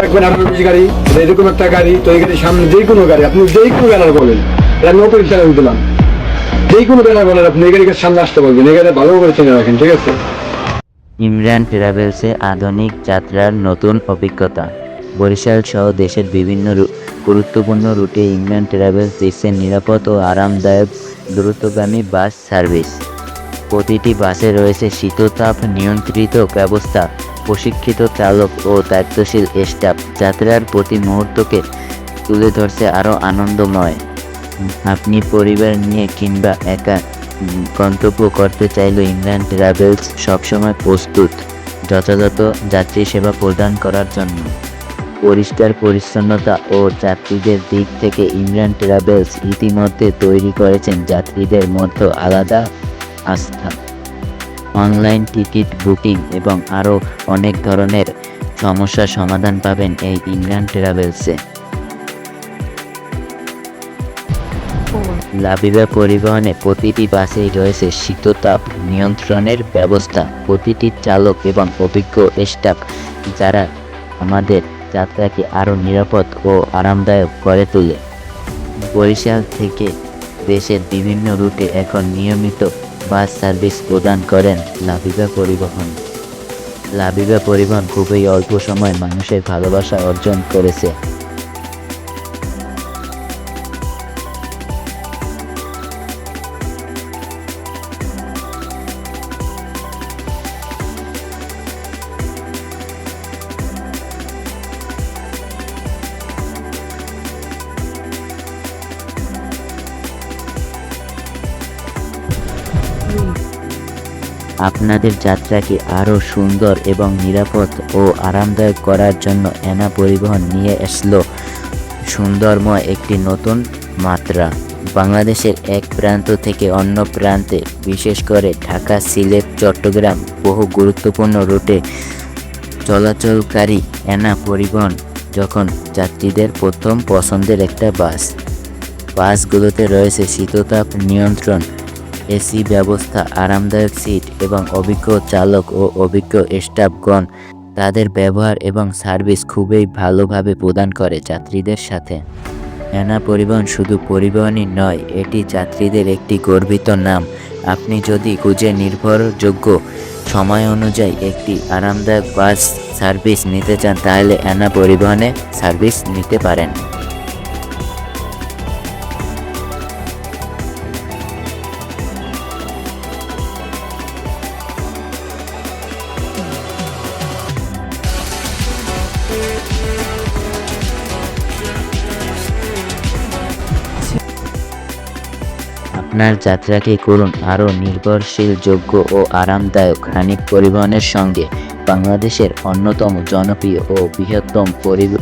রাখবেন আঠারো বিশ গাড়ি এরকম একটা গাড়ি, তো সামনে কোনো গাড়ি, আপনি কোনো বলেন দিলাম। কোনো বলেন, আপনি সামনে আসতে পারবেন ভালো করে রাখেন, ঠিক আছে? ইমরান ট্রাভেলসে আধুনিক যাত্রার নতুন অভিজ্ঞতা। বরিশাল সহ দেশের বিভিন্ন গুরুত্বপূর্ণ রুটে ইমরান ট্রাভেলস দিচ্ছে নিরাপদ ও আরামদায়ক দ্রুতগামী বাস সার্ভিস। প্রতিটি বাসে রয়েছে শীততাপ নিয়ন্ত্রিত ব্যবস্থা। প্রশিক্ষিত চালক ও দায়িত্বশীল স্টাফ যাত্রার প্রতি মুহূর্তকে তুলে ধরছে আরও আনন্দময়। আপনি পরিবার নিয়ে কিংবা একা গন্তব্য করতে চাইলে ইমরান ট্রাভেলস সবসময় প্রস্তুত, যথাযথ যাত্রী সেবা প্রদান করার জন্য। পরিষ্কার পরিচ্ছন্নতা ও যাত্রীদের দিক থেকে ইমরান ট্রাভেলস ইতিমধ্যে তৈরি করেছেন যাত্রীদের মধ্যে আলাদা আস্থা। অনলাইন টিকিট বুকিং এবং আরও অনেক ধরনের সমস্যার সমাধান পাবেন এই ইমরান ট্রাভেলসে লাবিবা পরিবহনে প্রতিটি বাসেই রয়েছে শীততাপ নিয়ন্ত্রণের ব্যবস্থা। প্রতিটি চালক এবং অভিজ্ঞ স্টাফ যারা আমাদের যাত্রাকে আরও নিরাপদ ও আরামদায়ক করে তোলে। বরিশাল থেকে দেশের বিভিন্ন রুটে এখন নিয়মিত বাস সার্ভিস প্রদান করেন লাভিবা পরিবহন। লাবিবা পরিবহন খুবই অল্প সময় মানুষের ভালোবাসা অর্জন করেছে। আপনাদের যাত্রাকে আরও সুন্দর এবং নিরাপদ ও আরামদায়ক করার জন্য এনা পরিবহন নিয়ে আসলো। সুন্দরময় একটি নতুন মাত্রা। বাংলাদেশের এক প্রান্ত থেকে অন্য প্রান্তে, বিশেষ করে ঢাকা, সিলেট, চট্টগ্রাম, বহু গুরুত্বপূর্ণ রুটে চলাচলকারী এনা পরিবহন যখন যাত্রীদের প্রথম পছন্দের একটা বাস। বাসগুলোতে রয়েছে শীততাপ নিয়ন্ত্রণ এসি ব্যবস্থা, আরামদায়ক সিট এবং অভিজ্ঞ চালক ও অভিজ্ঞ স্টাফগণ তাদের ব্যবহার এবং সার্ভিস খুবই ভালোভাবে প্রদান করে যাত্রীদের সাথে। এনা পরিবহন শুধু পরিবহনই নয়, এটি যাত্রীদের একটি গর্বিত নাম। আপনি যদি খুঁজে নির্ভরযোগ্য সময় অনুযায়ী একটি আরামদায়ক বাস সার্ভিস নিতে চান, তাহলে এনা পরিবহনে সার্ভিস নিতে পারেন। আপনার যাত্রাকে করুন আরও নির্ভরশীল, যোগ্য ও আরামদায়ক হানিফ পরিবহনের সঙ্গে বাংলাদেশের অন্যতম জনপ্রিয় ও বৃহত্তম পরি-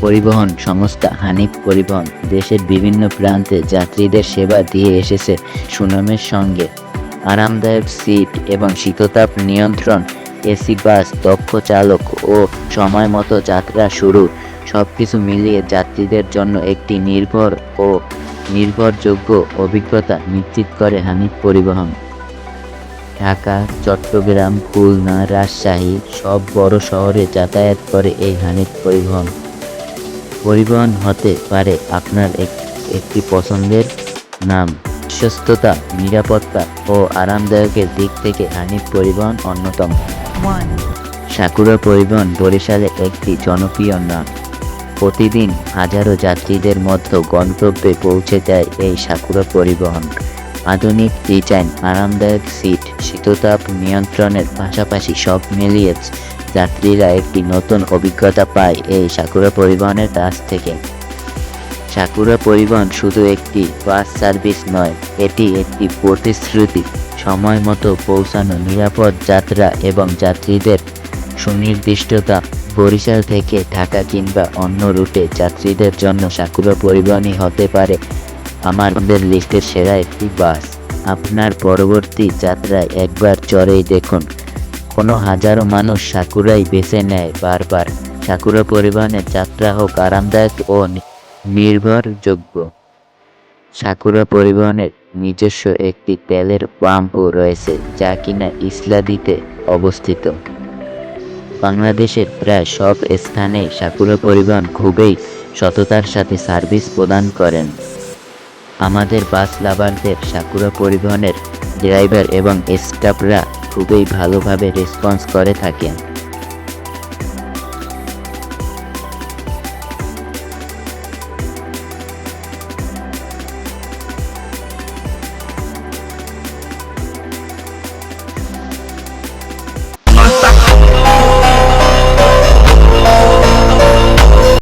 পরিবহন সংস্থা হানিফ পরিবহন দেশের বিভিন্ন প্রান্তে যাত্রীদের সেবা দিয়ে এসেছে। সুনামের সঙ্গে আরামদায়ক সিট এবং শীততাপ নিয়ন্ত্রণ, এসি, বাস, দক্ষ চালক ও সময় মতো যাত্রা শুরু। সব কিছু মিলিয়ে যাত্রীদের জন্য একটি নির্ভর ও নির্ভরযোগ্য অভিজ্ঞতা নিশ্চিত করে হানিফ পরিবহন। ঢাকা চট্টগ্রাম খুলনা রাজশাহী সব বড় শহরে যাতায়াত করে এই হানিফ পরিবহন। পরিবহন হতে পারে আপনার এক- একটি পছন্দের নাম। বিশ্বস্ততা নিরাপত্তা ও আরামদায়কের দিক থেকে হানিফ পরিবহন অন্যতম। সাকুরা পরিবহন বরিশালে একটি জনপ্রিয় নাম। প্রতিদিন হাজারো যাত্রীদের মধ্যে গন্তব্যে পৌঁছে দেয় এই সাকুরা পরিবহন। আধুনিক ডিজাইন, আরামদায়ক সিট, শীততাপ নিয়ন্ত্রণের পাশাপাশি সব মিলিয়ে যাত্রীরা একটি নতুন অভিজ্ঞতা পায় এই সাকুরা পরিবহনের কাছ থেকে। সাকুরা পরিবহন শুধু একটি বাস সার্ভিস নয়, এটি একটি প্রতিশ্রুতি, সময় মতো পৌঁছানো নিরাপদ যাত্রা এবং যাত্রীদের সুনির্দিষ্টতা বরিশাল থেকে ঢাকা কিংবা অন্য রুটে যাত্রীদের জন্য সাকুরা পরিবহনই হতে পারে। আমাদের লিস্টের সেরা একটি বাস। আপনার পরবর্তী যাত্রায় একবার চড়েই দেখুন। কোনো হাজারো মানুষ সাকুরাই বেছে নেয় বারবার। সাকুরা পরিবহনের যাত্রা হোক আরামদায়ক ও নির্ভরযোগ্য। সাকুরা পরিবহনের নিজস্ব একটি তেলের পাম্পও রয়েছে, যা কিনা ইসলাদিতে অবস্থিত। বাংলাদেশের প্রায় সব স্থানে সাকুরা পরিবহন খুবই সততার সাথে সার্ভিস প্রদান করেন। আমাদের বাস লাভারদের সাকুরা পরিবহনের ড্রাইভার এবং স্টাফরা খুবই ভালোভাবে রেসপন্স করে থাকেন।